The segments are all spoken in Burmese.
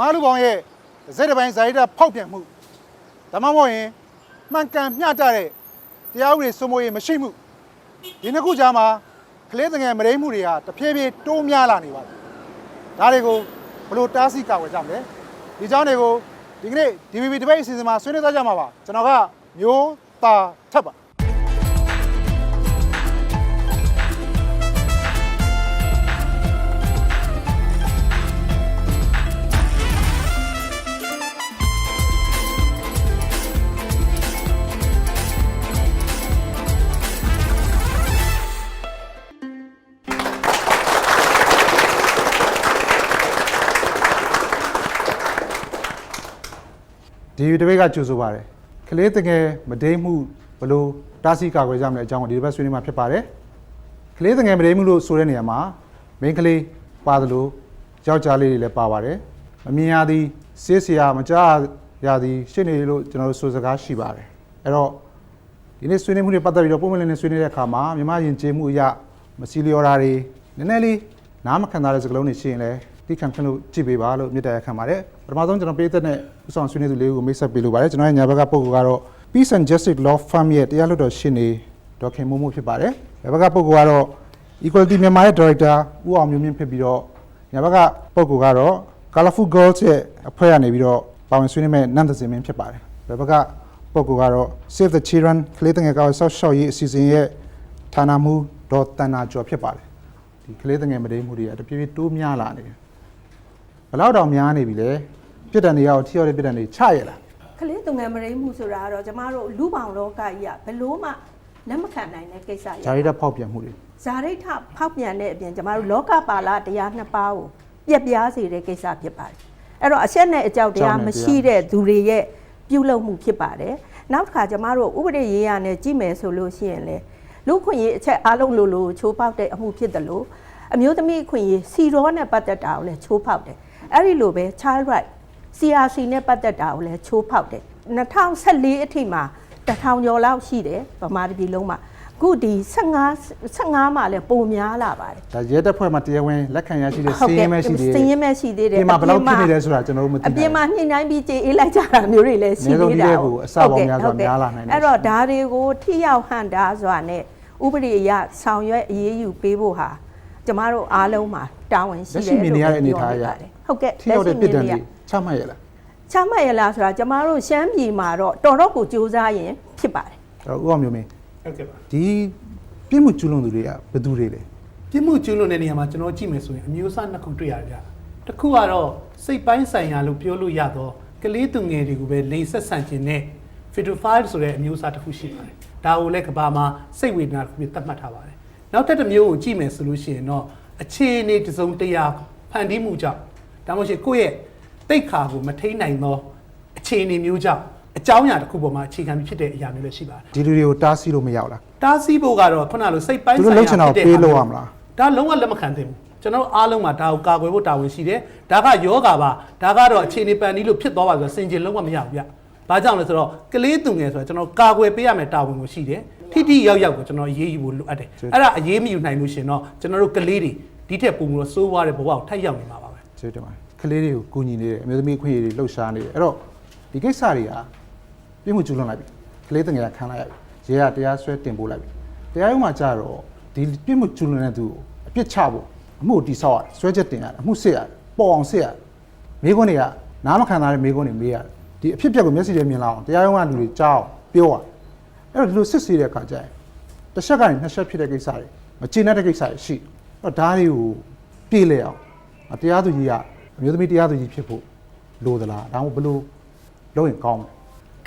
မားလူပေါင်းရဲ့တစ်စက်တစ်ပိုင်းဇာတိတဖောက်ပြန်မှုဒါမှမဟုတ်ရင်မှန်ကန်မျှတတဲ့တရားဥပဒေစိုးမိုးရေးမရှိမှုဒီနှစ်ခုကြားမှာကလေးငယ်မရိမှုတွေဟာတဖြည်းဖြည်းတိုးများလာနေပါတယ်ဒါတွေကိုဘယ်လိုတားဆီးကာကွယ်ကြမလဲဒီကြောင်းတွေကိုဒီကနေ့ DVB တပိတ်အစီအစဉ်မှာဆွေးနွေးသွားကြမှာပါကျွန်တော်ကမျိုးသားထပ်ပါ ဒီတပိတ်ကကြိုဆိုပါတယ်ကလေးတငယ်မဒိမ့်မှုဘလို့တားဆီးကာကွယ်ကြမလဲအကြောင်းကိုဒီတစ်ပတ်ဆွေးနွေးမှာဖြစ်ပါတယ်ကလေးတငယ်မဒိမ့်မှုလို့ဆိုတဲ့နေရာမှာမိန်းကလေးပါသလိုယောက်ျားလေးတွေလည်းပါပါတယ်မမြင်ရသည်စေးစရာမကြားရသည်ရှင်းနေလို့ကျွန်တော်တို့ဆိုစကားရှိပါတယ်အဲ့တော့ဒီနေ့ဆွေးနွေးမှုတွေပတ်သက်ပြီးတော့ပုံမှန်လေးနဲ့ဆွေးနွေးတဲ့အခါမှာမြန်မာယဉ်ကျေးမှုအရမစီလျော်တာတွေနည်းနည်းလေးနားမခံစားတဲ့စကားလုံးတွေရှိရင်လည်း တိခံခွင့်လို့ကြည့်ပေးပါလို့မြစ်တယ်ခံပါတယ်ပထမဆုံးကျွန်တော်ပေးသက်တဲ့ဥဆောင်ဆွေးနွေးသူလေးကိုမိတ်ဆက်ပေးလိုပါတယ်ကျွန်တော်ရဲ့ညာဘက်ကပုံကတော့ Peace and Justice Law Firm ရဲ့တရားလွှတ်တော်ရှင်းနေဒေါက်ခင်မိုးမိုးဖြစ်ပါတယ်ညာဘက်ကပုံကတော့ Equality မြန်မာရဲ့ Director ဦးအောင်မျိုးမြင့်ဖြစ်ပြီးတော့ညာဘက်ကပုံကတော့ Colorful Girls ရဲ့အဖွဲ့ကနေပြီးတော့ပါဝင်ဆွေးနွေးမဲ့နန္ဒစင်မင်းဖြစ်ပါတယ်ဘယ်ဘက်ကပုံကတော့ Save the Children ကလေးတငယ်ကောက်ဆောက်ရှောက်ရေးအစီအစဉ်ရဲ့ဌာနမှူးဒေါ်တန်နာကျော်ဖြစ်ပါတယ်ဒီကလေးတငယ်မဒိမှုတွေကတပြေးပြေးတိုးများလာနေတယ် ဘယ်လောက်တောင်များနေပြီလဲပြစ်ဒဏ်တွေရောထိရောက်တဲ့ပြစ်ဒဏ်တွေချရလားကလေးသူငယ်မရိမှုဆိုတာကတော့ကျမတို့လူပောင်လောကကြီးကဘယ်လို့မှလက်မခံနိုင်တဲ့ကိစ္စရဂျာရီတက်ဖောက်ပြန်မှုတွေဇာရိထဖောက်ပြန်တဲ့အပြင်ကျမတို့လောကပါဠတရားနှစ်ပါးကိုပြက်ပြားစေတဲ့ကိစ္စဖြစ်ပါတယ်အဲ့တော့အဆက်နဲ့အကြောက်တရားမရှိတဲ့သူတွေရဲ့ပြုလုပ်မှုဖြစ်ပါတယ်နောက်တစ်ခါကျမတို့ဥပဒေရေးရနဲ့ကြည့်မယ်ဆိုလို့ရှိရင်လေလူခွင့်ရေးအချက်အားလုံးလိုလိုချိုးပေါက်တဲ့အမှုဖြစ်တယ်လို့အမျိုးသမီးအခွင့်ရေးစီရောနဲ့ပတ်သက်တာကိုလည်းချိုးဖောက်တယ် အဲ့ဒီလိုပဲ child right CRC နဲ့ပတ်သက်တာကိုလည်းချိုးဖောက်တယ်2014အထိမှာတစ်ထောင်ကျော်လောက်ရှိတယ်ဗမာပြည်လုံးမှာအခုဒီ15 15မှာလည်းပုံများလာပါတယ်ဒါရဲတပ်ဖွဲ့မှာတရားဝင်လက်ခံရရှိတဲ့စီးရင်မဲ့ရှိသေးတယ်စင်းရဲမဲ့ရှိသေးတယ်ဒီမှာဘယ်လောက်ဖြစ်နေလဲဆိုတာကျွန်တော်တို့မသိအဘူးပြင်မှာညှိနှိုင်းပြီးကြေးအေးလိုက်ကြတာမျိုးတွေလည်းရှိသေးတာအနည်းဆုံးဒီတဲ့ကိုအစပေါင်းများစွာများလာနိုင်တယ်အဲ့တော့ဒါတွေကိုထိရောက်ဟန်တာစွာနဲ့ဥပဒေအရဆောင်ရွက်အရေးယူပေးဖို့ဟာကျမတို့အားလုံးမှာတာဝန်ရှိလက်တယ်ရှိမြင်နေရတဲ့အနေအထားအရ ဟုတ်ကဲ့ထိရောက်တဲ့ပြစ်ဒဏ်လက်တွေရှိမြင်နေရချမှတ်ရလားချမှတ်ရလားဆိုတာကျမတို့ရှမ်းပြည်မှာတော့တော်တော့ကိုစူးစမ်းရင်ဖြစ်ပါတယ်အဲ့တော့ဥအောင်မျိုးမင်းဟုတ်ကဲ့ပါဒီပြစ်မှုကျူးလွန်သူတွေကဘယ်သူတွေလဲပြစ်မှုကျူးလွန်တဲ့နေရာမှာကျွန်တော်ကြည့်မယ်ဆိုရင်အမျိုးအစားနှစ်ခုတွေ့ရတယ်ဗျာတစ်ခုကတော့စိတ်ပိုင်းဆိုင်ရာလို့ပြောလို့ရတော့ကလေးသူငယ်တွေကိုပဲလိန်ဆက်ဆန့်ခြင်းနဲ့ fetal ဆိုတဲ့အမျိုးအစားတစ်ခုရှိပါတယ်ဒါကိုလည်းကဘာမှာစိတ်ဝေဒနာတစ်ခုပြီးသတ်မှတ်ထားပါတယ်နောက်ထပ်တစ်မျိုးကိုကြည့်မယ်ဆိုလို့ရှိရင်တော့အခြေအနေတစ်စုံတစ်ရာဖန်တီးမှုကြောင့် ဒါမှမဟုတ်ကိုယ့်ရဲ့တိတ်ခါကိုမထိန်နိုင်သောအခြေအနေမျိုးကြောင့်အကြောင်းအရာတစ်ခုပေါ်မှာအခြေခံပြီးဖြစ်တဲ့အရာမျိုးလည်းရှိပါတယ်ဒီလူတွေကိုတားဆီးလို့မရောက်လားတားဆီးဖို့ကတော့ခုနလိုစိတ်ပိုင်းသူဆိုင်တို့ရာလှုပ်ချင်တာကိုဖြစ်ပေးတဲ့လို့ရမလားဒါလုံးဝလက်မခံသင့်ဘူးကျွန်တော်တို့အားလုံးမှာဒါကိုကာကွယ်ဖို့တာဝန်ရှိတယ်ဒါကယောဂါပါဒါကတော့အခြေအနေပန်နီးလို့ဖြစ်သွားပါဆိုတော့စင်ကျင်လုံးဝမရဘူးဗျဘာကြောင့်လဲဆိုတော့ကလေးသူငယ်ဆိုတော့ကျွန်တော်ကာကွယ်ပေးရမယ်တာဝန်ကိုရှိတယ်ထိထိရောက်ရောက်ကိုကျွန်တော်အရေးယူဖို့လိုအပ်တယ်အဲ့ဒါအရေးမယူနိုင်လို့ရှင်တော့ကျွန်တော်တို့ကလေးတွေဒီထက်ပုံလို့စိုးွားတဲ့ဘဝကိုထပ်ရောက်နေမှာပါပဲ ကျေးဇူးတင်ပါတယ်ကလေးတွေကိုကူညီနေတယ်အမျိုးသမီးအခွင့်အရေးတွေလှုပ်ရှားနေတယ်အဲ့တော့ဒီကိစ္စတွေကပြစ်မှုကျူးလွန်လိုက်ပြီကလေးတငယ်ကခံလိုက်ရပြီရဲကတရားစွဲတင်ပို့လိုက်ပြီတရားရုံးမှာကြာတော့ဒီပြစ်မှုကျူးလွန်တဲ့သူကိုအပြစ်ချဖို့အမှုကိုတိဆောက်ရတယ်စွဲချက်တင်ရတယ်အမှုစစ်ရတယ်ပေါ်အောင်စစ်ရတယ်မိခွန်းတွေကနားမခံတာတဲ့မိခွန်းတွေမေးရတယ်ဒီအဖြစ်အပျက်ကိုမျက်စိထဲမြင်လာအောင်တရားရုံးကလူတွေကြားအောင်ပြောရတယ်အဲ့တော့ဒီလိုစစ်ဆေးတဲ့အခါကျရင်တစ်ချက်ကနေနှစ်ချက်ဖြစ်တဲ့ကိစ္စတွေမကျေနပ်တဲ့ကိစ္စတွေရှိအဲ့တော့ဒါတွေကိုပြေးလဲအောင်အ တရားသူကြီးကအမျိုးသမီးတရားသူကြီးဖြစ်ဖို့လိုသလားဒါမှမဟုတ်ဘယ်လိုလုပ်ရင်ကောင်းမလဲ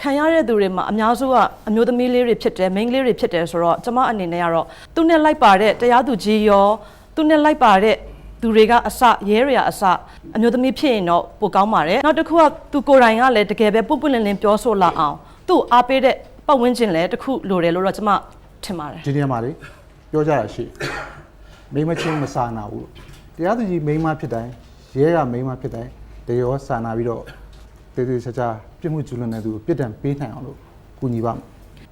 ခံရတဲ့သူတွေမှာအများစုကအမျိုးသမီးလေးတွေဖြစ်တယ်မိန်းကလေးတွေဖြစ်တယ်ဆိုတော့ကျမအနေနဲ့ကတော့သူနဲ့လိုက်ပါတဲ့တရားသူကြီးရောသူနဲ့လိုက်ပါတဲ့သူတွေကအစရဲတွေကအစအမျိုးသမီးဖြစ်ရင်တော့ပိုကောင်းပါတယ်နောက်တစ်ခုကသူကိုယ်တိုင်ကလည်းတကယ်ပဲပုတ်ပွင့်လင်းလင်းပြောဆိုလာအောင်သူ့အားပေးတဲ့ပတ်ဝန်းကျင်လည်းတစ်ခုလိုတယ်လို့တော့ကျမထင်ပါတယ်ဒီနေရာမှာလေပြောကြတာရှိမိန်းမချင်းမစာနာဘူး တရားသူကြီးမိန်းမဖြစ်တိုင်းရဲကမိန်းမဖြစ်တိုင်းတရောစာနာပြီးတော့တေးသေးချာချာပြစ်မှုကျူးလွန်တဲ့သူကိုပြစ်ဒဏ်ပေးနိုင်အောင်လို့ကူညီပါမယ်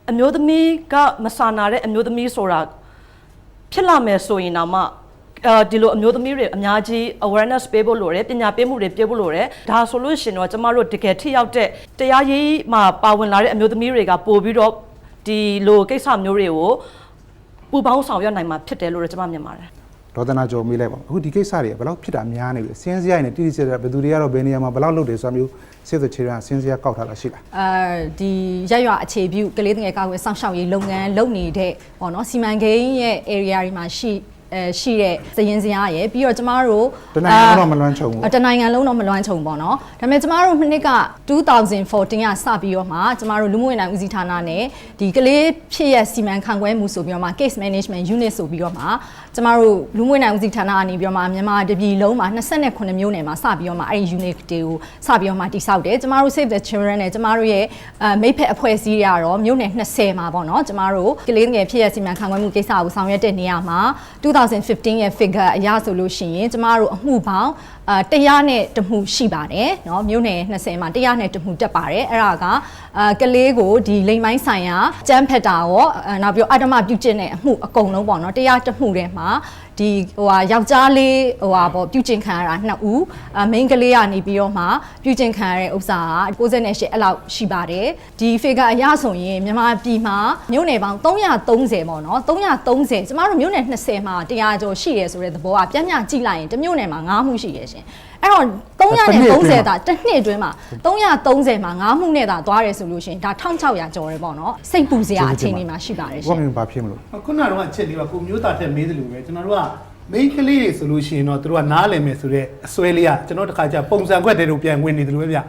အမျိုးသမီးကမဆာနာတဲ့အမျိုးသမီးဆိုတာဖြစ်လာမယ်ဆိုရင်တော့မှအဲဒီလိုအမျိုးသမီးတွေအများကြီး awareness ပေးဖို့လိုတယ်ပညာပေးမှုတွေပေးဖို့လိုတယ်ဒါဆိုလို့ရှိရင်တော့ကျမတို့တကယ်ထိရောက်တဲ့တရားရေးမှာပါဝင်လာတဲ့အမျိုးသမီးတွေကပို့ပြီးတော့ဒီလိုကိစ္စမျိုးတွေကိုပူပေါင်းဆောင်ရွက်နိုင်မှာဖြစ်တယ်လို့လည်းကျမမြင်ပါတယ် ဒေါသနာကျော်မေးလိုက်ပါအခုဒီကိစ္စတွေကဘယ်လောက်ဖြစ်တာများနေပြီစင်းစရာနဲ့တိတိကျကျဘယ်သူတွေကတော့ဘယ်နေရာမှာဘယ်လောက်လုပ်တယ်ဆိုတာမျိုးစေတဲ့ခြေရစင်းစရာကောက်ထားတာရှိလားအဲဒီရက်ရွာအခြေပြုကလေးငယ်ကောက်ွယ်စောင့်ရှောက်ရေးလုပ်ငန်းလုပ်နေတဲ့ပေါ့နော်စီမံကိန်းရဲ့ area တွေမှာရှိအဲရှိတဲ့စည်ရင်စရာရယ်ပြီးတော့ကျမတို့တနိုင်ငံလုံးတော့မလွှမ်းခြုံဘူးအာတနိုင်ငံလုံးတော့မလွှမ်းခြုံပေါ့နော်ဒါပေမဲ့ကျမတို့နှစ်က2014ကစပြီးတော့မှကျမတို့လူမှုဝန်ထမ်းဦးစီးဌာနနဲ့ဒီကလေးဖြစ်ရဲ့စီမံခန့်ခွဲမှုဆိုပြီးတော့မှ case management unit ဆိုပြီးတော့မှကျမတို့လူမှုဝန်ထမ်းဦးစီးဌာနအနေပြီးတော့မှမြန်မာတပြည်လုံးမှာ29မြို့နယ်မှာစပြီးတော့မှအဲ့ဒီ unit တွေကိုစပြီးတော့မှတည်ဆောက်တယ်ကျမတို့ save the children နဲ့ကျမတို့ရဲ့အဲမိတ်ဖက်အဖွဲ့အစည်းတွေကတော့မြို့နယ်20မှာပေါ့နော်ကျမတို့ကလေးငယ်ဖြစ်ရဲ့စီမံခန့်ခွဲမှုကိစ္စကိုဆောင်ရွက်တဲ့နေရာမှာ2015ရဲ့ figure အရဆိုလို့ရှိရင်ကျမတို့အမှုပေါင်း အာတရားနဲ့တမှုရှိပါတယ်เนาะမြို့နယ်20မှာတရားနဲ့တမှုတက်ပါတယ်အဲ့ဒါကအာကလေးကိုဒီလိမ်မိုင်းဆိုင်ရာကျန်းဖက်တာရောအာနောက်ပြီးတော့အတ္တမပြုတ်ကျင့်တဲ့အမှုအကုန်လုံးပေါ့เนาะတရားတမှုထဲမှာ ဒီဟိုဟာယောက်ျားလေးဟိုဟာပေါ့ပြုကျင့်ခံရတာနှစ်ဦးအမိန်းကလေးကနေပြီးတော့မှပြုကျင့်ခံရတဲ့ဥစ္စာက68အဲ့လောက်ရှိပါတယ်ဒီ figure အရဆိုရင်မြန်မာပြည်မှာမြို့နယ်ပေါင်း330ပေါ့နော်330ကျမတို့မြို့နယ်20မှာ100ကျော်ရှိရဲဆိုတဲ့သဘောကပြည့်ပြည့်ကြည့်လိုက်ရင်တမြို့နယ်မှာ9မှုရှိရရှင် အဲ့တော့330တာတစ်နှစ်အတွင်းမှာ330မှာ9မှုနဲ့တာသွားတယ်ဆိုလို့ရှိရင်ဒါ1600ကျော်ရယ်ပေါ့နော်စိတ်ပူစရာအခြေအနေမှာရှိပါတယ်ရှင်ဘာမျိုးဘာဖြစ်မလို့ခုနကတော့ချက်လေးပါကိုမျိုးသားထက်မေးတယ်လို့ပဲကျွန်တော်တို့ကမိန်းကလေးတွေဆိုလို့ရှိရင်တော့သူတို့ကနားလည်မယ်ဆိုတော့အစွဲလေးကကျွန်တော်တခါကျပုံစံခွက်တွေတို့ပြန်ဝင်နေတယ်လို့ပဲဗျ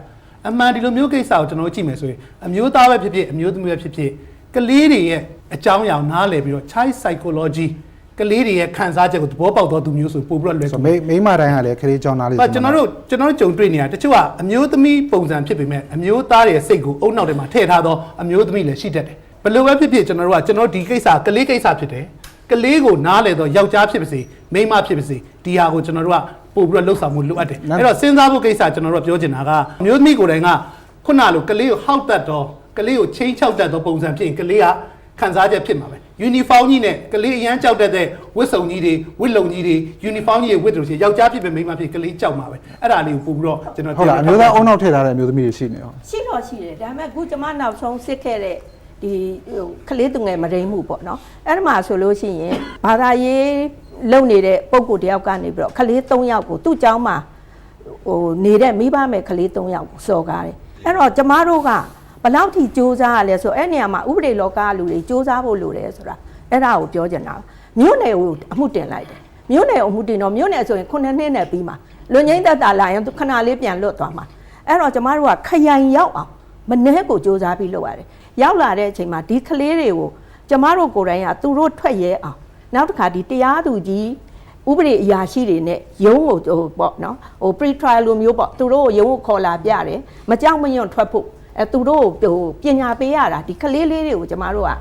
အမှန်ဒီလိုမျိုးကိစ္စကိုကျွန်တော်ကြည့်မယ်ဆိုရင်အမျိုးသားပဲဖြစ်ဖြစ်အမျိုးသမီးပဲဖြစ်ဖြစ်ကလေးတွေရဲ့အကြောင်းအရာနားလည်ပြီးတော့ child psychology ကလေးတွေရဲ့ခံစားချက်ကိုသဘောပေါက်တော့သူမျိုးဆိုပို့ပြီးတော့လွယ်ကူဆိုမိမိန်းမတိုင်းကလည်းခရီးကြောင်းသားလေးပါကျွန်တော်တို့ကျွန်တော်တို့ကြုံတွေ့နေတာတချို့ကအမျိုးသမီးပုံစံဖြစ်ပေမဲ့အမျိုးသားရဲ့စိတ်ကိုအုံနောက်ထဲမှာထည့်ထားသောအမျိုးသမီးလည်းရှိတတ်တယ်ဘယ်လိုပဲဖြစ်ဖြစ်ကျွန်တော်တို့ကကျွန်တော်ဒီကိစ္စကလေးကိစ္စဖြစ်တယ်ကလေးကိုနားလေတော့ယောက်ျားဖြစ်ပါစေမိန်းမဖြစ်ပါစေဒီဟာကိုကျွန်တော်တို့ကပို့ပြီးတော့လှုပ်ဆောင်မှုလိုအပ်တယ်အဲ့တော့စဉ်းစားဖို့ကိစ္စကျွန်တော်တို့ကပြောချင်တာကအမျိုးသမီးကိုယ်တိုင်ကခုနလိုကလေးကိုဟောက်တတ်တော့ကလေးကိုချင်းချောက်တတ်တော့ပုံစံဖြစ်ရင်ကလေးကခံစားချက်ဖြစ်မှာပဲ ယူနီဖောင်းကြီးနဲ့ကလေးအရန်ကြောက်တတ်တဲ့ဝတ်စုံကြီးတွေဝတ်လုံကြီးတွေယူနီဖောင်းကြီးတွေဝတ်တယ်လို့ရှိရင်ယောက်ျားဖြစ်ပဲမိန်းမဖြစ်ကလေးကြောက်မှာပဲအဲ့ဒါလေးကိုပို့ပြီးတော့ကျွန်တော် ဟုတ်လားအမျိုးသားအုံနောက်ထည့်ထားတဲ့အမျိုးသမီးတွေရှိနေအောင် ရှိတော့ရှိတယ်ဒါပေမဲ့အခုကျမနောက်ဆုံးစစ်ခဲ့တဲ့ဒီဟိုကလေးသူငယ်မရိမှုပေါ့နော်အဲ့ဒီမှာဆိုလို့ရှိရင်ဘာသာရေးလုပ်နေတဲ့ပုံကိုတယောက်ကနေပြီးတော့ကလေး၃ယောက်ကိုသူ့เจ้าမှာဟိုနေတဲ့မိဘမဲ့ကလေး၃ယောက်ကိုစော်ကားတယ်အဲ့တော့ကျမတို့က ဘယ်လောက်ထိစူးစမ်းရလဲဆိုတော့အဲ့နေရာမှာဥပဒေလောကလူတွေစူးစမ်းဖို့လိုတယ်ဆိုတာအဲ့ဒါကိုပြောချင်တာမြို့နယ်ကိုအမှုတင်လိုက်တယ်မြို့နယ်ကိုအမှုတင်တော့မြို့နယ်ဆိုရင်9နှစ်နဲ့ပြီးမှာလွန်ငင်းသက်တာလာရင်သူခဏလေးပြန်လွတ်သွားမှာအဲ့တော့ကျမတို့ကခရိုင်ရောက်အောင်မနှဲကိုစူးစမ်းပြီးလုပ်ရတယ်ရောက်လာတဲ့အချိန်မှာဒီကလေးတွေကိုကျမတို့ကိုယ်တိုင်ကသူတို့ထွက်ရဲအောင်နောက်တစ်ခါဒီတရားသူကြီးဥပဒေအရာရှိတွေနဲ့ရုံးကိုဟိုပေါ့နော်ဟို pre trial လိုမျိုးပေါ့သူတို့ကိုရုံးကိုခေါ်လာပြတယ်မကြောက်မရွံ့ထွက်ဖို့ အဲသူတို့ကိုဟိုပညာပေးရတာဒီကလေးလေးတွေကိုကျမတို့က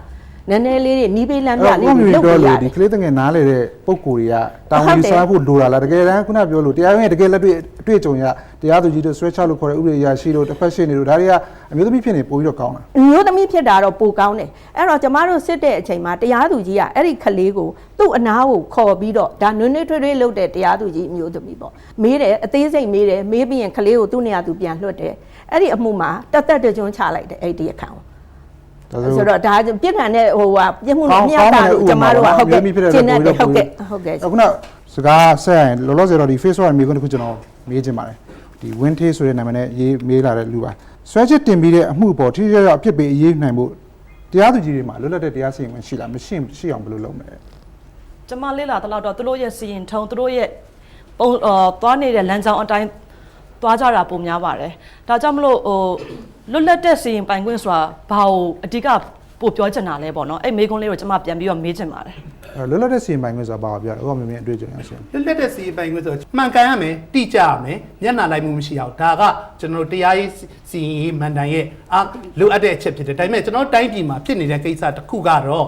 နည်းနည်းလေးတွေနီးပေးလမ်းပြအဲ့ Dạ, တော့လေးဥပတွေမာလုပ်ပြောပေးရတလို့ယ်ဒီကလေးတငယ်နားလေတဲ့ပုံကိုယ်တွေကတာဝန်ဟုတ်တယ်စားဖို့လိုတာလားတကယ်တမ်းခုနပြောလို့တရားရုံးရဲ့တကယ်လက်တွေ့အတွေ့အကြုံရတရားသူကြီးတို့ဆွဲချလို့ခေါ်တဲ့ဥပဒေအရာရှိတို့တစ်ဖက်ရှင်းနေတို့ဒါတွေကအမျိုးသမီးဖြစ်နေပိုပြီးတော့ကောင်းတာမျိုးသမီးဖြစ်တာတော့ပိုကောင်းတယ်အဲ့တော့ကျမတို့စစ်တဲ့အချိန်မှာတရားသူကြီးကအဲ့ဒီကလေးကိုသူ့အနာကိုခေါ်ပြီးတော့ဒါနွေးနွေးထွေးထွေးလုပ်တဲ့တရားသူကြီးအမျိုးသမီးပေါ့မေးတယ်အသေးစိတ်မေးတယ်မေးပြီးရင်ကလေးကိုသူ့နေရာသူပြန်လွှတ်တယ် အဲ့ဒီအမှုမှာတက်တက်တကြွချလိုက်တယ်အဲ့ဒီအခါကိုဒါဆိုတော့ဒါပြစ်ဒဏ်နဲ့ဟိုဟာပြစ်မှုကောနဲ့င်းမြတ်ကောင်းတာတယ်လို့ဥကျပမမာတို့ကပါဟုတ်ကဲ့မျိုးသမီးဖြစ်တဲ့ကျင့်တတ်တယ်ပိုဟုတ်ပြီးကဲ့တော့ဟုတ်ကဲ့အခုနစကားဆက်ရင်လောလောဆယ်တော့ဒီ Facebook ရဲ့မိကုန်းတစ်ခုကျွန်တော်မေးချင်ပါတယ်ဒီ win taste ဆိုတဲ့နာမည်နဲ့ရေးမေးလာတဲ့လူပါဆွဲချစ်တင်ပြီးတဲ့အမှုပေါ်ထိရောက်ရောက်အဖြစ်ပေးအရေးနိုင်ဖို့တရားသူကြီးတွေမှာလွတ်လပ်တဲ့တရားစီရင်ခွင့်ရှိလားမရှိရှိအောင်ဘယ်လိုလုပ်မလဲကျမလေးလာတလောက်တော့သူတို့ရဲ့စီရင်ထုံသူတို့ရဲ့ပုံအော်သွားနေတဲ့လမ်းကြောင်းအတိုင်း သွားကြတာပုံများပါတယ်ဒါကြောင့်မလို့ဟိုလွတ်လပ်တဲ့စီရင်ပိုင်ခွင့်ဆိုတာဘာကိုအဓိကပို့ပြောချင်တာလဲပေါ့နော်အဲ့မေးခွန်းလေးကိုကျမပြန်ပြီးတော့မေးချင်ပါတယ်အဲလွတ်လပ်တဲ့စီရင်ပိုင်ခွင့်ဆိုတာဘာကိုပြောလဲဥပမာမြင်အတွေ့အကြုံရရှင်လွတ်လပ်တဲ့စီပိုင်ခွင့်ဆိုတော့မှန်ကန်ရမယ်တိကျရမယ်မျက်နှာလိုက်မှုမရှိအောင်ဒါကကျွန်တော်တို့တရားရေးစီရင်ရေးမန်တိုင်ရဲ့အာလိုအပ်တဲ့အချက်ဖြစ်တယ်ဒါပေမဲ့ကျွန်တော်တို့တိုင်းပြည်မှာဖြစ်နေတဲ့ကိစ္စတစ်ခုကတော့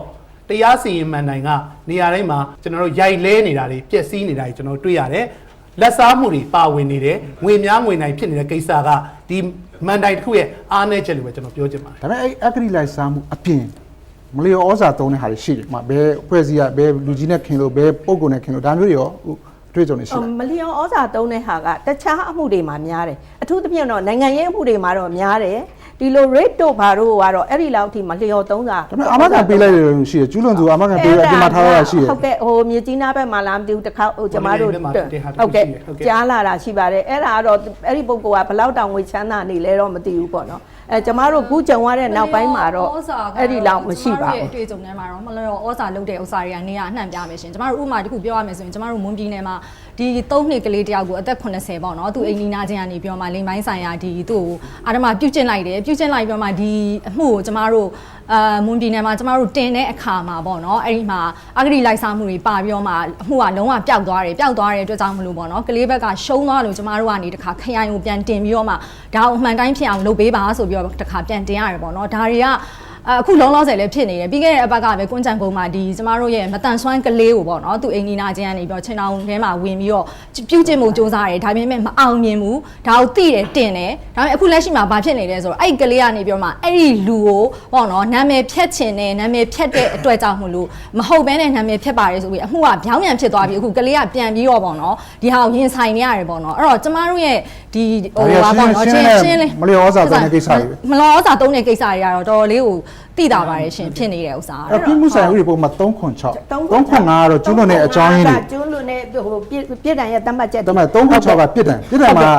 တရားစီရင်မန်တိုင်ကနေရာတိုင်းမှာကျွန်တော်တို့ရိုက်လဲနေတာတွေပျက်စီးနေတာတွေကျွန်တော်တို့တွေ့ရတယ် လက်စားမှုတွေပါဝင်နေတယ်ငွေများငွေနိုင်ဖြစ်နေတဲ့ကိစ္စကဒီမန်တိုင်တစ်ခုရဲ့အားနည်းချက်လို့ပဲကျွန်တော်ပြောချင်ပါတယ်ဒါပေမဲ့အဲ့အဂရိလိုက်စားမှုအပြင်မလျော်ဩဇာသုံးတဲ့ဟာတွေရှိတယ်။ဥပမာဘယ်အဖွဲ့အစည်းကဘယ်လူကြီးနဲ့ခင်လို့ဘယ်ပုံကုန်နဲ့ခင်လို့ဒါမျိုးတွေရောအခုအတွေ့အကြုံတွေရှိလားမလျော်ဩဇာသုံးတဲ့ဟာကတခြားအမှုတွေမှာများတယ်အထူးသဖြင့်တော့နိုင်ငံရေးအမှုတွေမှာတော့များတယ် ဒီလို rate တို့ဘာတို့ကတော့အဲ့ဒီလောက်ထိမလျော်သုံးတာဒါပေမဲ့အာမခံပေးလိုက်တယ်လို့ရှိတယ်ကျူးလွန်သူအာမခံပေးရအပြင်မှာထားရတာရှိတယ်ဟုတ်ကဲ့ဟိုမြေကြီးနားဘက်မှာလာမသိဘူးတစ်ခါဟိုကျမတို့ဘယ်မှာတင်ဟာတစ်ခုဟုတ်ကဲ့ရှိတယ်ဟုတ်ကဲ့ကြားလာတာရှိပါတယ်အဲ့ဒါကတော့အဲ့ဒီပုဂ္ဂိုလ်ကဘယ်လောက်တောင်ငွေချမ်းသာနေလဲတော့မသိဘူးပေါ့နော်အဲကျမတို့ခုကြုံရတဲ့နောက်ပိုင်းမှာတော့အဲ့ဒီလောက်မရှိပါဘူးအတွေ့အကြုံထဲမှာတော့မလရောဩဇာလုပ်တဲ့ဥစ္စာတွေကနေရအနှံ့ပြမယ်ရှင်ကျမတို့ဥပမာတစ်ခုပြောရမယ်ဆိုရင်ကျမတို့မွန်ပြည်နယ်မှာ ဒီ3နှစ်ကလေးတယောက်ကိုအသက်80ပေါ့နော်သူအိမ်နီးနားချင်းကနေပြောမှလိမ်ပိုင်းဆိုင်ရာဒီသူ့ကိုအာဓမပြုတ်ကျင့်လိုက်တယ်ပြုတ်ကျင့်လိုက်ပြောမှဒီအမှုကိုကျမတို့အာမွန်ပြည်နယ်မှာကျမတို့တင်တဲ့အခါမှာပေါ့နော်အဲ့ဒီမှာအဂတိလိုက်စားမှုတွေပါပြောမှအမှုကလုံးဝပျောက်သွားတယ်ပျောက်သွားတဲ့အတွက်ကြောင့်မလို့ပေါ့နော်ကလေးဘက်ကရှုံးသွားလို့ကျမတို့ကနေတခါခရိုင်ကိုပြန်တင်ပြီးတော့မှဒါကိုအမှန်တိုင်းဖြစ်အောင်လုပ်ပေးပါဆိုပြီးတော့တခါပြန်တင်ရတယ်ပေါ့နော်ဒါတွေက အခုလုံးလုံးဆယ်လည်းဖြစ်နေတယ်ပြီးခဲ့တဲ့အပတ်ကပဲကွန်းချန်ကုန်းမှာဒီကျမတို့ရဲ့မတန်ဆွမ်းကလေးကိုပေါ့နော်သူအိမ်နီနာချင်းကနေပြီးတော့ချင်းတောင်ထဲမှာဝင်ပြီးတော့ပြုတ်ကျင်မှုစူးစမ်းတယ်ဒါပေမဲ့မအောင်မြင်ဘူးဒါကိုသိတယ်တင်တယ်ဒါပေမဲ့အခုလက်ရှိမှာဘာဖြစ်နေလဲဆိုတော့အဲ့ဒီကလေးကနေပြီးတော့မှအဲ့ဒီလူကိုပေါ့နော်နာမည်ဖြတ်ချင်တယ်နာမည်ဖြတ်တဲ့အတွက်ကြောင့်မလို့မဟုတ်ဘဲနဲ့နာမည်ဖြတ်ပါတယ်ဆိုပြီးအမှုကဗျောင်းပြန်ဖြစ်သွားပြီအခုကလေးကပြန်ပြီးတော့ပေါ့နော်ဒီဟာကိုရင်ဆိုင်နေရတယ်ပေါ့နော်အဲ့တော့ကျမတို့ရဲ့ဒီဟိုဟာပေါ့နော်ချင်းချင်းလေးမလျော်ဩဇာသုံးတဲ့ကိစ္စတွေပဲ Dạ. မလောဩဇာသုံးတဲ့ကိစ္စတွေကတော့တော်တော်လေးကို သိတာပါတယ်ရှင်ဖြစ်နေတဲ့ဥစ္စာအဲ့တော့ပြည်မှုဆိုင်ရာဥပဒေပုံမှာ3ခွန်6 3ခွန်5ကတော့ကျူးလွန်တဲ့အကြောင်းရင်းတွေကျူးလွန်တဲ့ဟိုပြစ်ပြစ်ဒဏ်ရဲ့တတ်မှတ်ချက်ဒါပေမဲ့3ခွန်6ကပြစ်ဒဏ်ပြစ်ဒဏ်မှာ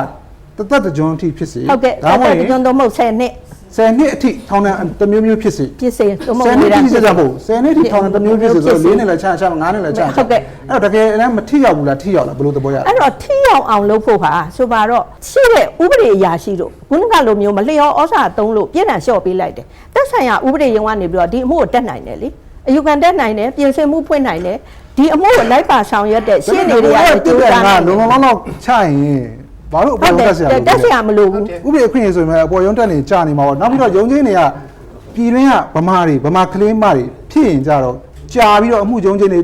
တသက်တကြွန်းအထိဖြစ်စေဟုတ်ကဲ့ဒါမှမဒါဟုတ်ကျွန်တော်မဟုတ်10နှစ်10နှစ်အထိထောင်ဒဏ်တစ်မျိုးမျိုးဖြစ်စေပြစ်စေသို့မဆဟုတ်ယ်ဝေနှစ်ဒတိကျကျမဟုတ်ဆယ်နှစ်တိထောင်တစ်မျိုးဖြစ်စေဆိုတော့၄နှစ်လည်းချမ်းချမ်း၅နှစ်လည်းချမ်းဟုတ်ကဲ့အဲ့တော့တကယ်လည်းမထိရောက်ဘူးလားထိရောက်လားဘယ်လိုသဘောရလဲအဲ့တော့ထိရောက်အောင်လုပ်ဖို့ဟာဆိုပါတော့ရှိတဲ့ဥပဒေအရာရှိတို့ခုနကလိုမျိုးမလျော်ဩဇာသုံးလို့ပြည်နယ်လျှော့ပေးလိုက်တယ်တ က်ဆိုင်ရာဥပဒေရုံးကနေပြီးတော့ဒီအမှုကိုတက်နိုင်တယ်လေအယူခံတက်နိုင်တယ်ပြင်ဆင်မှုဖွင့်နိုင်တယ်ဒီအမှုကိုလိုက်ပါဆောင်ရွက်တဲ့ရှင်းနေတွေကလည်းတူကြိုးတယ်စားငါနိုင်တယ်လုံလုံလောက်လောက်ချရင်ဘာလို့အပေါ်ဟုတ်တက်တယ်ဆရာတက်ဆရာမလိုဘူးဥပဒေအခွင့်အရေးဆိုရင်အပေါ်ရုံးတက်နေကြာနေမှာပေါ့နောက်ပြီးတော့ရုံးချင်းတွေကပြည်တွင်းကဗမာတွေဗမာကလေးမတွေဖြစ်ရင်ကြတော့ကြာပြီးတော့အမှုရုံးချင်းတွေ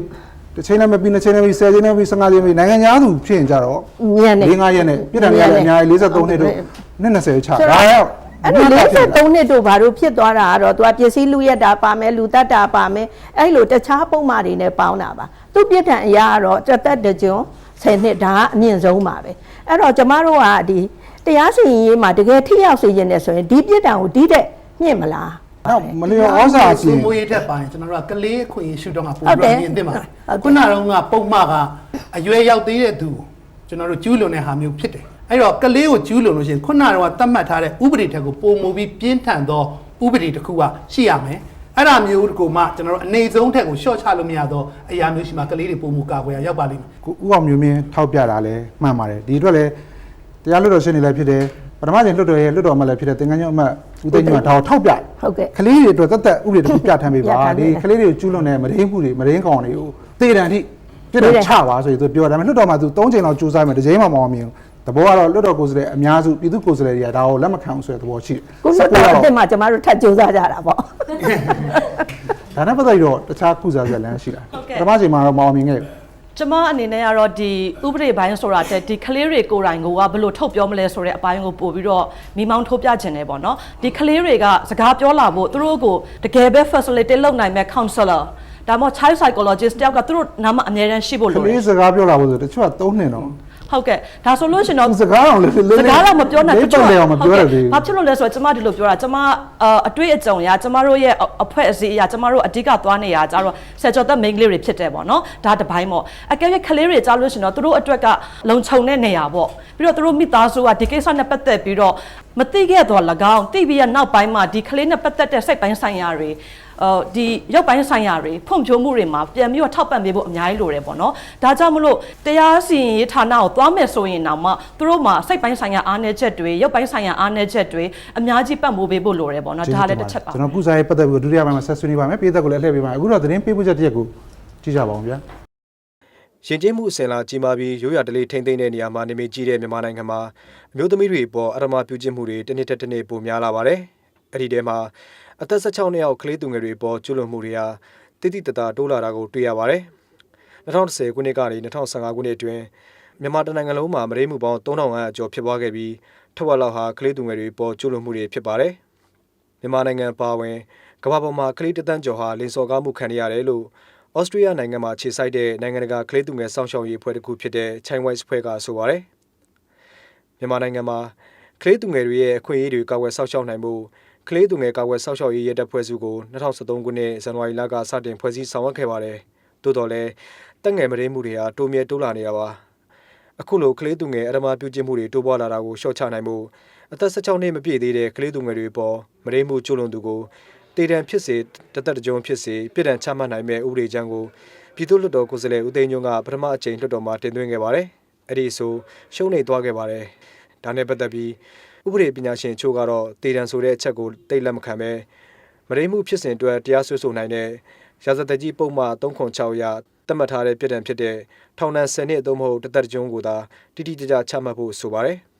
တစ်ချိန်လည်းမပြီးနှစ်ချိန်လည်းမပြီးဆယ်ချိန်လည်းမပြီး15ချိန်မပြီးနိုင်ငံသားသူဖြစ်ရင်ကြတော့ညံ့နေ၄၅ရက်နဲ့ပြည်တယ်များလည်းအများကြီး43နှစ်တို့နှစ်20ချဒါရောက် အဲ့တော့53နှစ်တို့ဘာလို့ဖြစ်သွားတာကတော့သူကပစ္စည်းလူရက်တာပါမယ်လူတက်တာပါမယ်အဲ့လိုတခြားပုံမှန်တွေနဲ့ပေါင်းတာပါသူပြစ်ဒဏ်အရာကတော့တသက်တကြွ10နှစ်ဒါကအမြင့်ဆုံးပါပဲအဲ့တော့ကျမတို့ကဒီတရားစီရင်ရေးမှာတကယ်ထိရောက်စေခြင်းနဲ့ဆိုရင်ဒီပြစ်ဒဏ်ကိုဒီတဲ့ညှင့်မလားနောက်မလျော်ဩဇာအပြင်မွေးတဲ့ပိုင်းကျွန်တော်တို့ကကလေးအခွင့်အရေးရှုတော့ကပုံဟုတ်တယ်ပြီးမြင်သင့်ပါတယ်ဟုတ်တယ်ခုနကတော့ကပုံမှန်ကအရွယ်ရောက်သေးတဲ့သူကိုကျွန်တော်တို့ကျူးလွန်တဲ့ဟာမျိုးဖြစ်တယ် အဲ့တော့ကလေးကိုကျူးလွန်လို့ရှိရင်ခုနကတော့သတ်မှတ်ထားတဲ့ဥပဒေထက်ကိုပုံမူပြီးပြင်းထန်သောဥပဒေတစ်ခုကရှိရမယ်အဲ့ဒါမျိုးကိုမှကျွန်တော်တို့အနေဆုံးထက်ကိုရှော့ချလို့မရတော့အရာမျိုးရှိမှကလေးတွေပုံမူကာကွယ်ရရောက်ပါလိမ့်မယ်ကိုဥအောင်မျိုးမင်းထောက်ပြတာလည်းမှန်ပါတယ်ဒီအတွက်လည်းတရားလွတ်တော်ရှင်နေလည်းဖြစ်တယ်ပထမချိန်လွတ်တော်ရဲ့လွတ်တော်အမတ်လည်းဖြစ်တယ်သင်္ကန်းညွန့်အမတ်ဦးသိန်းညွန့်ကဒါကိုထောက်ပြတယ်ဟုတ်ကဲ့ကလေးတွေအတွက်တသက်ဥပဒေတစ်ခုပြဋ္ဌာန်းပေးပါပြဋ္ဌာန်းပေးဒီတယ်ကလေးတွေကိုကျူးလွန်တဲ့မရင်းမှုတွေမရင်းကောင်တွေကိုတေတံထိပြစ်ဒဏ်ချပါဆိုရင်သူပြောတယ်ဒါပေမဲ့လွတ်တော်မှာသူ၃ချိန်လောက်ကြိုးစားမယ်တစ်ချိန်မှမအောင်မြင်ဘူး သဘောကတော့လွတ်တော်ကိုယ်စားလှယ်အများစုပြည်သူကိုယ်စားလှယ်တွေကဒါကိုလက်မခံဘူးဆိုတဲ့သဘောရှိတယ်ကိုလွတ်တော်အစ်စ်မှာကျမတို့ထပ်ကြိုးစားကြတာပေါ့ဒါနဲ့ပတ်သက်ပြီးတော့တခြားကုစားစရာလမ်းရှိတာဟုတ်ကဲ့ပထမချိန်မှာတော့မအောင်မြင်ခဲ့ဘူးကျမအနေနဲ့ကတော့ဒီဥပဒေပိုင်းဆိုတာတဲ့ဒီကလေးတွေကိုယ်တိုင်ကဘယ်လိုထုတ်ပြောမလဲဆိုတဲ့အပိုင်းကိုပို့ပြီးတော့မိမောင်းထုတ်ပြခြင်းတယ်ပေါ့နော်ဒီကလေးတွေကစကားပြောလာဖို့သူတို့ကိုတကယ်ပဲ facilitate လုပ်နိုင်မဲ့ counselor ဒါမှမဟုတ် child psychologist တယောက်ကသူတို့နာမအများတန်းရှိဖို့ကလိုတလေးယ်စကားပြောလာဖို့ဆိုတချို့က၃နှစ်တော့ ဟုတ်ကဲ့ဒါဆိုလို့ရှိရင်တော့စကားအောင်လေစကားတော့မပြောနိုင်ဘူးတော်တယ်အောင်မပြောရသေးဘာဖြစ်လို့လဲဆိုတော့ကျမဒီလိုပြောတာကျမအာအတွေ့အကြုံအရကျမတို့ရဲ့အဖွဲ့အစည်းအရကျမတို့အဓိကသွားနေရကြတော့ဆယ်ကျော်သက်မိန်းကလေးတွေဖြစ်တယ်ပေါ့နော်ဒါတစ်ပိုင်းပေါ့အကယ်၍ကလေးတွေကြားလို့ရှိရင်တော့သူတို့အတွက်ကလုံခြုံတဲ့နေရာပေါ့ပြီးတော့သူတို့မိသားစုကဒီကိစ္စနဲ့ပတ်သက်ပြီးတော့မသိခဲ့တော့၎င်းသိပြီးရနောက်ပိုင်းမှာဒီကလေးနဲ့ပတ်သက်တဲ့စိတ်ပိုင်းဆိုင်ရာတွေအော် ဒီရောက်ပိုင်းဆိုင်ရာတွေဖွံ့ဖြိုးမှုတွေမှာပြန်ပြီးတော့ထောက်ပံ့ပေးဖို့အများကြီးလိုတယ်ပေါ့နော်ဒါကြောင့်မလို့တရားစီရင်ရေးဌာနကိုသွားမယ်ဆိုရင်တော့မှသူတို့မှာစိတ်ပိုင်းဆိုင်ရာအားနည်းချက်တွေရောက်ပိုင်းဆိုင်ရာအားနည်းချက်တွေအများကြီးပတ်မိုးပေးဖို့လိုတယ်ပေါ့နော်ဒါလည်းတစ်ချက်ပါကျွန်တော်ကုစားရေးပတ်သက်ပြီးဒုတိယပိုင်းမှာဆက်ဆွေးနွေးပါမယ်ပြည်သက်ကိုလည်းအလှည့်ပေးပါမယ်အခုတော့သတင်းပေးပို့ချက်တစ်ရက်ကိုကြည့်ကြပါအောင်ဗျာရင်ကျင်းမှုအစဉ်လာကြီးမားပြီးရိုးရာတလေးထိမ့်သိမ့်တဲ့နေရာမှာနေမကြီးတဲ့မြန်မာနိုင်ငံမှာအမျိုးသမီးတွေပေါ်အရမပြုကျင့်မှုတွေတစ်နှစ်တစ်တစ်နှစ်ပိုများလာပါတယ်။အဲ့ဒီထဲမှာ အသက်16နှစ်အောက်ကလေးသူငယ်တွေပေါ်ကျူးလွန်မှုတွေဟာတိတိတတတိုးလာတာကိုတွေ့ရပါတယ်။2010ခုနှစ်ကနေ2015ခုနှစ်အတွင်းမြန်မာတနိုင်ငံလုံးမှာမရေမှုပေါင်း3500ကျော်ဖြစ်ပွားခဲ့ပြီးထက်ဝက်လောက်ဟာကလေးသူငယ်တွေပေါ်ကျူးလွန်မှုတွေဖြစ်ပါတယ်။မြန်မာနိုင်ငံပါဝင်ကမ္ဘာပေါ်မှာကလေးတစ်သန်းကျော်ဟာလိန်စော်ကားမှုခံရရတယ်လို့ဩစတြေးလျနိုင်ငံမှာခြေစိုက်တဲ့နိုင်ငံတကာကလေးသူငယ်စောင့်ရှောက်ရေးအဖွဲ့တစ်ခုဖြစ်တဲ့ China Wise ဖွဲ့ကဆိုပါတယ်မြန်မာနိုင်ငံမှာကလေးသူငယ်တွေရဲ့အခွင့်အရေးတွေကာကွယ်စောင့်ရှောက်နိုင်မှု ကလေးသူငယ်ကာကွယ်စောင့်ရှောက်ရေးရဲတပ်ဖွဲ့စုကို2013ခုနှစ်ဇန်နဝါရီလကစတင်ဖွဲ့စည်းဆောင်ရွက်ခဲ့ပါတယ်။သို့တော်လည်းတက်ငယ်မရင်းမှုတွေဟာတိုးမြဲတိုးလာနေတာပါ။အခုလိုကလေးသူငယ်အရမပြုကျင့်မှုတွေတိုးပွားလာတာကိုရှော့ချနိုင်မှုအသက်16နှစ်မပြည့်သေးတဲ့ကလေးသူငယ်တွေပေါ်မရင်းမှုကျူးလွန်သူကိုတေတံဖြစ်စေတသက်တကြုံဖြစ်စေပြည်တံချမှတ်နိုင်မဲ့ဥပဒေချမ်းကိုပြည်သူ့လွှတ်တော်ကိုယ်စားလှယ်ဦးသိန်းညွန့်ကပထမအကြိမ်လွှတ်တော်မှာတင်သွင်းခဲ့ပါတယ်။အဲ့ဒီဆိုရှုံးနေသွားခဲ့ပါတယ်။ဒါနဲ့ပတ်သက်ပြီး ဥပဒေပညာရှင်အချို့ကတော့တေတံဆိုတဲ့အချက်ကိုတိတ်လက်မခံပဲမရိမှုဖြစ်စဉ်အတွက်တရားစွဲဆိုနိုင်တဲ့ရာဇသက်ကြီးပုံမှန်306ရာတတ်မှတ်ထားတဲ့ပြည်တံဖြစ်တဲ့ထောင်ဒဏ်10နှစ်အသုံးမဟုတ်တသက်တကြုံကိုသာတိတိကျကျချမှတ်ဖို့ဆိုပါတယ်။